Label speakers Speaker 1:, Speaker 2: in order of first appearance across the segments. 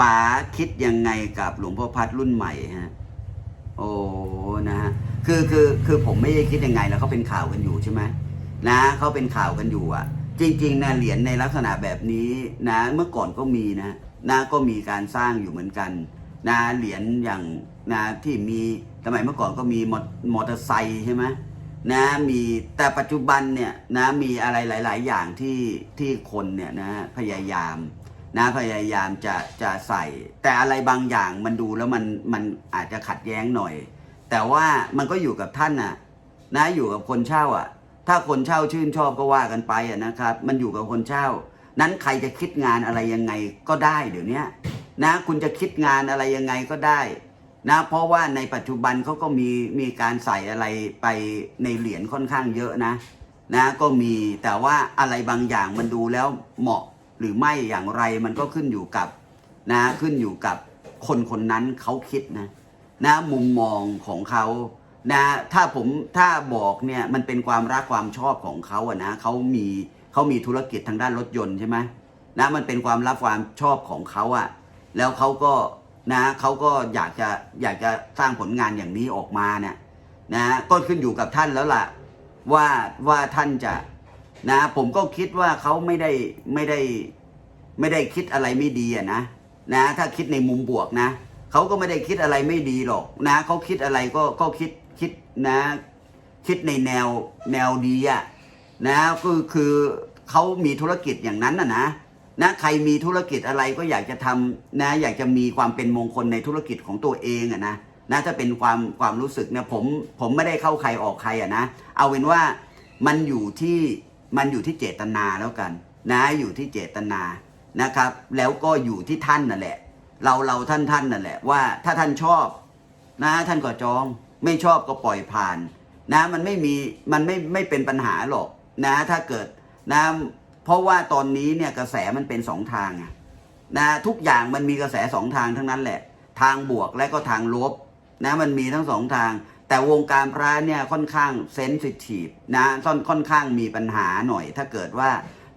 Speaker 1: ป๋าคิดยังไงกับหลวงพ่อพัดรุ่นใหม่ฮะโอ้นะฮะคือคือคือผมไม่ได้คิดยังไงแล้วเขาเป็นข่าวกันอยู่ใช่ไหมนะเขาเป็นข่าวกันอยู่อะ จริง ๆนะเหรียญในลักษณะแบบนี้นะ เมื่อก่อนก็มีนะนะก็มีการสร้างอยู่เหมือนกันนะเหรียญอย่างนะที่มีสมัยเมื่อก่อนก็มีมอมอเตอร์ไซค์ใช่ไหมนะมีแต่ปัจจุบันเนี่ยนะมีอะไรหลาย ๆ อย่างที่ที่คนเนี่ยนะพยายาม นะพยายามจะจะใส่ แต่อะไรบางอย่างมันดูแล้วมันมันอาจจะขัดแย้งหน่อย แต่ว่ามันก็อยู่กับท่านน่ะนะอยู่กับคนเช่าอะ ถ้าคนเช่าชื่นชอบก็ว่ากันไปอะนะครับ มันอยู่กับคนเช่า นั้นใครจะคิดงานอะไรยังไงก็ได้เดี๋ยวนี้นะคุณจะคิดงานอะไรยังไงก็ได้นะเพราะว่าในปัจจุบันเขาก็มีมีการใส่อะไรไปในเหรียญค่อนข้างเยอะนะ นะก็มีแต่ว่าอะไรบางอย่างมันดูแล้วเหมาะ หรือไม่อย่างไรมันก็ขึ้นอยู่กับนะขึ้นอยู่กับคนคนนั้นเขาคิดนะนะมุมมองของเขานะถ้าผมถ้าบอกเนี่ยมันเป็นความรักความชอบของเขาอะนะเขามีเขามีธุรกิจทางด้านรถยนต์ใช่ไหมนะมันเป็นความรักความชอบของเขาอะแล้วเขาก็นะเขาก็อยากจะอยากจะสร้างผลงานอย่างนี้ออกมาเนี่ยนะก็ขึ้นอยู่กับท่านแล้วล่ะว่าว่าท่านจะ นะ ผมก็คิดว่าเขาไม่ได้ไม่ได้ไม่ได้คิดอะไรไม่ดีอะนะนะ ถ้าคิดในมุมบวกนะเขาก็ไม่ได้คิดอะไรไม่ดีหรอกนะเขาคิดอะไรก็ก็คิดคิดนะ คิดในแนวแนวดีอะนะก็คือเขามีธุรกิจอย่างนั้นนะนะนะใครมีธุรกิจอะไรก็อยากจะทำนะ อยากจะมีความเป็นมงคลในธุรกิจของตัวเองอะนะนะถ้าเป็นความความรู้สึกเนี่ยผมผมไม่ได้เข้าใครออกใครอะนะเอาเป็นว่ามันอยู่ที่ มันอยู่ที่เจตนาแล้วกัน นะอยู่ที่เจตนานะครับ แล้วก็อยู่ที่ท่านนั่นแหละ เราเราท่านท่านนั่นแหละว่าถ้าท่านชอบ นะท่านก็จอง ไม่ชอบก็ปล่อยผ่าน นะมันไม่มีมันไม่ไม่เป็นปัญหาหรอกนะ ถ้าเกิดนะเพราะว่าตอนนี้เนี่ยกระแสมันเป็นสองทางอะนะทุกอย่างมันมีกระแสสองทางทั้งนั้นแหละ ทางบวกและก็ทางลบนะมันมีทั้งสองทาง แต่วงการพระเนี่ยค่อนข้างเซนซิทีฟนะค่อนค่อนข้างมีปัญหาหน่อย ถ้าเกิดว่า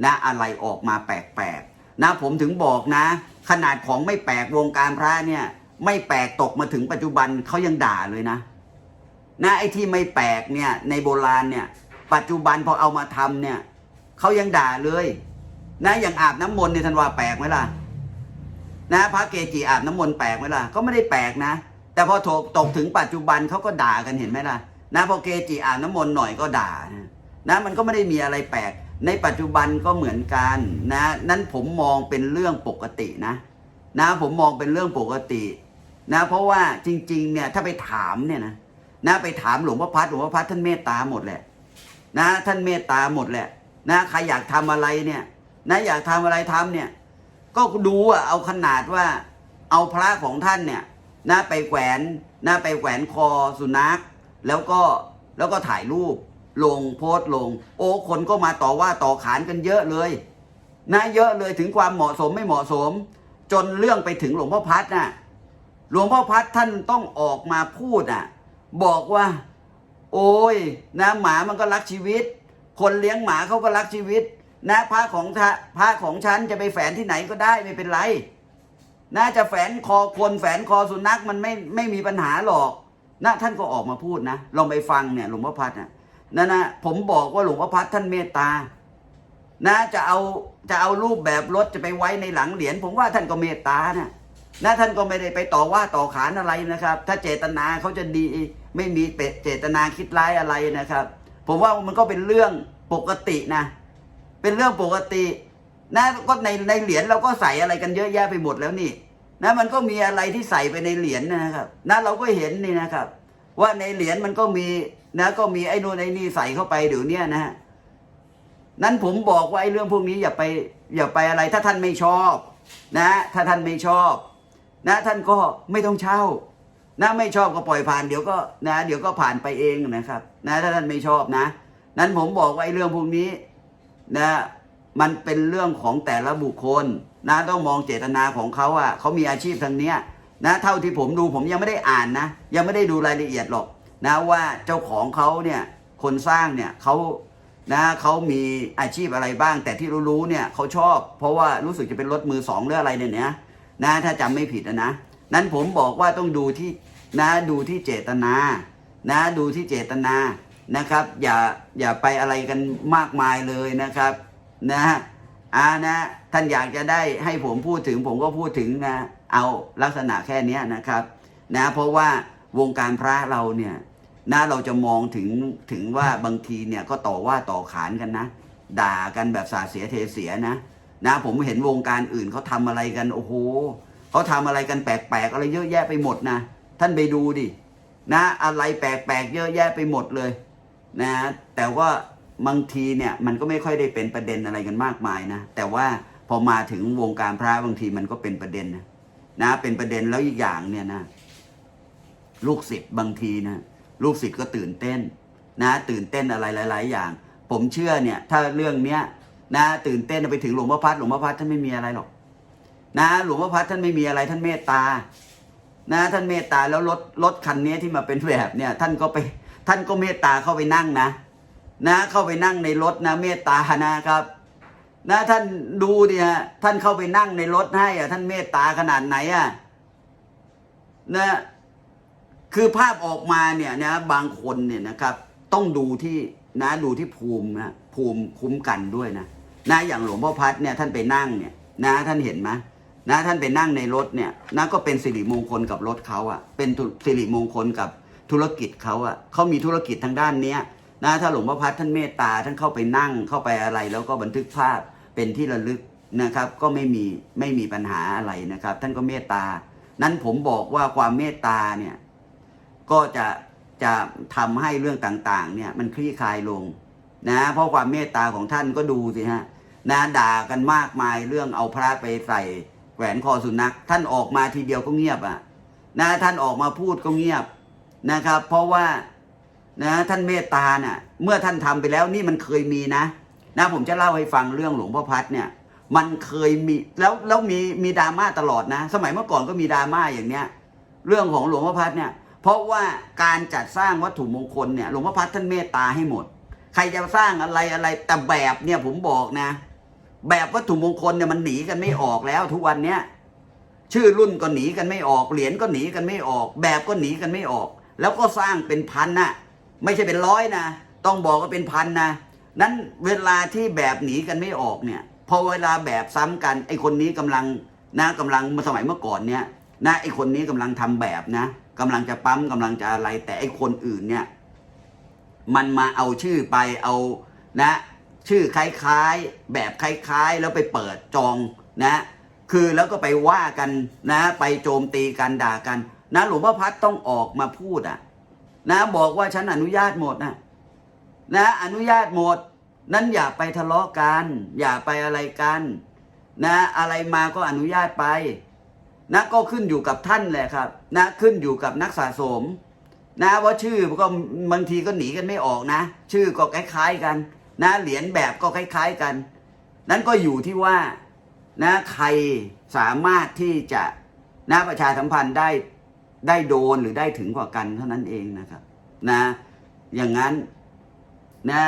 Speaker 1: นะอะไรออกมาแปลกๆนะผมถึงบอกนะ ขนาดของไม่แปลกวงการพระเนี่ย ไม่แปลกตกมาถึงปัจจุบันเขายังด่าเลยนะนะไอ้ที่ไม่แปลกเนี่ยในโบราณเนี่ยปัจจุบันพอเอามาทำเนี่ยเขายังด่าเลยนะอย่างอาบน้ำมนต์เนี่ยท่านว่าแปลกไหมล่ะนะพระเกจิอาบน้ำมนต์แปลกไหมล่ะก็ไม่ได้แปลกนะ แต่พอถกตกถึงปัจจุบันเขาก็ด่ากันเห็นไหมล่ะนะพอเกจิอ่าบน้ำมนต์หน่อยก็ด่านะมันก็ไม่ได้มีอะไรแปลก ในปัจจุบันก็เหมือนกันนะนั้นผมมองเป็นเรื่องปกตินะนะผมมองเป็นเรื่องปกตินะเพราะว่าจริงๆเนี่ยถ้าไปถามเนี่ยนะนะไปถามหลวงพ่อพัดหลวงพ่อพัดท่านเมตตาหมดแหละนะท่านเมตตาหมดแหละนะใครอยากทำอะไรเนี่ยนะอยากทำอะไรทำเนี่ยก็ดูอะเอาขนาดว่าเอาพระของท่านเนี่ย นะไปแขวนนะไปแขวนคอสุนัข แล้วก็แล้วก็ถ่ายรูปลงโพสต์ลง โอ้คนก็มาต่อว่าต่อขานกันเยอะเลยนะเยอะเลยถึงความเหมาะสมไม่เหมาะสม จนเรื่องไปถึงหลวงพ่อพัดน่ะหลวงพ่อพัดท่านต้องออกมาพูดอะ บอกว่า โอ้ยนะหมามันก็รักชีวิต คนเลี้ยงหมาเขาก็รักชีวิต นะพระของพระของฉันจะไปแฝนที่ไหนก็ได้ไม่เป็นไร น่าจะแฝนคอคนแฝนคอสุนัขมันไม่ไม่มีปัญหาหรอกนะท่านก็ออกมาพูดนะลองไปฟังเนี่ยหลวงพ่อพัดน่ะนั่นนะผมบอกว่าหลวงพ่อพัดท่านเมตตา นะจะเอาจะเอารูปแบบรถจะไปไว้ในหลังเหรียญผมว่าท่านก็เมตตานะนะท่านก็ไม่ได้ไปต่อว่าต่อขานอะไรนะครับ ถ้าเจตนาเขาจะดีไม่มีเจตนาคิดร้ายอะไรนะครับ ผมว่ามันก็เป็นเรื่องปกตินะ เป็นเรื่องปกตินะก็ในในเหรียญเราก็ใส่อะไรกันเยอะแยะไปหมดแล้วนี่ นะมันก็มีอะไรที่ใส่ไปในเหรียญนะครับนะเราก็เห็นนี่นะครับ ว่าในเหรียญมันก็มีนะก็มีไอ้นู่นไอ้นี่ใส่เข้าไปเดี๋ยวนี้นะฮะนั้นผมบอกว่าไอ้เรื่องพวกนี้อย่าไปอย่าไปอะไร ถ้าท่านไม่ชอบ นะ ถ้าท่านไม่ชอบ นะ ท่านก็ไม่ต้องเช่า นะไม่ชอบก็ปล่อยผ่านเดี๋ยวก็นะ เดี๋ยวก็ผ่านไปเองนะครับ นะ ถ้าท่านไม่ชอบนะ นั้นผมบอกว่าไอ้เรื่องพวกนี้ นะ มันเป็นเรื่องของแต่ละบุคคลนะต้องมองเจตนาของเขาอะเขามีอาชีพทางเนี้ยนะเท่าที่ผมดูผมยังไม่ได้อ่านนะ ยังไม่ได้ดูรายละเอียดหรอกนะว่าเจ้าของเขาเนี่ยคนสร้างเนี่ยเขานะเขามีอาชีพอะไรบ้าง แต่ที่รู้ๆเนี่ยเขาชอบ เพราะว่ารู้สึกจะเป็นรถมือสองหรืออะไรเนี่ยนะนะถ้าจำไม่ผิดนะนะนั้นผมบอกว่าต้องดูที่นะดูที่เจตนา นะดูที่เจตนานะครับ อย่าอย่าไปอะไรกันมากมายเลยนะครับ นะ อ่านะ ท่านอยากจะได้ให้ผมพูดถึงผมก็พูดถึงนะ เอาลักษณะแค่นี้นะครับ นะ เพราะว่าวงการพระเราเนี่ยนะเราจะมองถึงถึงว่าบางทีเนี่ยก็ต่อว่าต่อขานกันนะ ด่ากันแบบสาเสียเทเสียนะนะผมเห็นวงการอื่นเขาทำอะไรกันโอ้โหเขาทำอะไรกันแปลกๆอะไรเยอะแยะไปหมดนะ ท่านไปดูดินะอะไรแปลกๆเยอะแยะไปหมดเลย นะ แต่ว่า บางทีเนี่ยมันก็ไม่ค่อยได้เป็นประเด็นอะไรกันมากมายนะ แต่ว่าพอมาถึงวงการพระบางทีมันก็เป็นประเด็นนะนะเป็นประเด็นแล้วอีกอย่างเนี่ยนะ ลูกศิษย์บางทีนะลูกศิษย์ก็ตื่นเต้น นะ ตื่นเต้นอะไรหลาย ๆ อย่าง ผมเชื่อเนี่ย ถ้าเรื่องเนี้ยนะตื่นเต้นไปถึงหลวงพ่อพัดหลวงพ่อพัดท่านไม่มีอะไรหรอก นะหลวงพ่อพัดท่านไม่มีอะไรท่านเมตตา นะ ท่านเมตตาแล้วรถรถคันนี้ที่มาเป็นแบบเนี่ย ท่านก็ไป ท่านก็เมตตาเข้าไปนั่งนะ นะเข้าไปนั่งในรถนะเมตตานะครับนะท่านดูดิฮะท่านเข้าไปนั่งในรถให้อะท่านเมตตาขนาดไหนอะนะคือภาพออกมาเนี่ยนะบางคนเนี่ยนะครับ ต้องดูที่นะดูที่ภูมินะภูมิคุ้มกันด้วยนะนะอย่างหลวงพ่อพัดเนี่ยท่านไปนั่งเนี่ยนะท่านเห็นไหมนะท่านไปนั่งในรถเนี่ยนะก็เป็นสิริมงคลกับรถเขาอะ่ะเป็นสิริมงคลกับธุรกิจเขาอะ่ะเขามีธุรกิจทางด้านเนี้ย นะถ้าหลวงพ่อพัดท่านเมตตาท่านเข้าไปนั่งเข้าไปอะไร แล้วก็บันทึกภาพเป็นที่ระลึกนะครับ ก็ไม่มีไม่มีปัญหาอะไรนะครับ ท่านก็เมตตา นั้นผมบอกว่าความเมตตาเนี่ยก็จะจะทำให้เรื่องต่างๆเนี่ยมันคลี่คลายลงนะเพราะความเมตตาของท่านก็ดูสิฮะนะด่ากันมากมายเรื่องเอาพระไปใส่แหวนคอสุนัข ท่านออกมาทีเดียวก็เงียบอะนะท่านออกมาพูดก็เงียบนะครับ เพราะว่า นะท่านเมตตาน่ะเมื่อท่านทำไปแล้วนี่มันเคยมีนะ นะผมจะเล่าให้ฟังเรื่องหลวงพ่อพัดเนี่ย มันเคยมีแล้วแล้วมีมีดราม่าตลอดนะ สมัยเมื่อก่อนก็มีดราม่าอย่างเนี้ยเรื่องของหลวงพ่อพัดเนี่ย เพราะว่าการจัดสร้างวัตถุมงคลเนี่ยหลวงพ่อพัดท่านเมตตาให้หมด ใครจะสร้างอะไรอะไรแต่แบบเนี่ยผมบอกนะ แบบวัตถุมงคลเนี่ยมันหนีกันไม่ออกแล้วทุกวันเนี้ยชื่อรุ่นก็หนีกันไม่ออกเหรียญก็หนีกันไม่ออก แบบก็หนีกันไม่ออก แล้วก็สร้างเป็นพันน่ะ ไม่ใช่เป็นร้อยนะ ต้องบอกว่าเป็นพันนะ นั้นเวลาที่แบบหนีกันไม่ออกเนี่ย พอเวลาแบบซ้ำกันไอคนนี้กำลังนะกำลังสมัยเมื่อก่อนเนี่ยนะไอคนนี้กำลังทำแบบนะกำลังจะปั๊มกำลังจะอะไร แต่ไอคนอื่นเนี่ยมันมาเอาชื่อไปเอานะ ชื่อคล้ายๆ แบบคล้ายๆ แล้วไปเปิดจองนะ คือแล้วก็ไปว่ากันนะ ไปโจมตีกันด่ากัน นะหลวงพ่อพัดต้องออกมาพูดอะ นะบอกว่าฉันอนุญาตหมดนะนะอนุญาตหมด นั้นอย่าไปทะเลาะกัน อย่าไปอะไรกัน นะอะไรมาก็อนุญาตไป นะก็ขึ้นอยู่กับท่านแหละครับ นะขึ้นอยู่กับนักสะสม นะว่าชื่อก็บางทีก็หนีกันไม่ออกนะ ชื่อก็คล้ายๆกัน นะเหรียญแบบก็คล้าย ๆกัน นั้นก็อยู่ที่ว่านะใครสามารถที่จะนะประชาสัมพันธ์ได้ ได้โดนหรือได้ถึงกว่ากันเท่านั้นเองนะครับ นะ อย่างนั้นนะ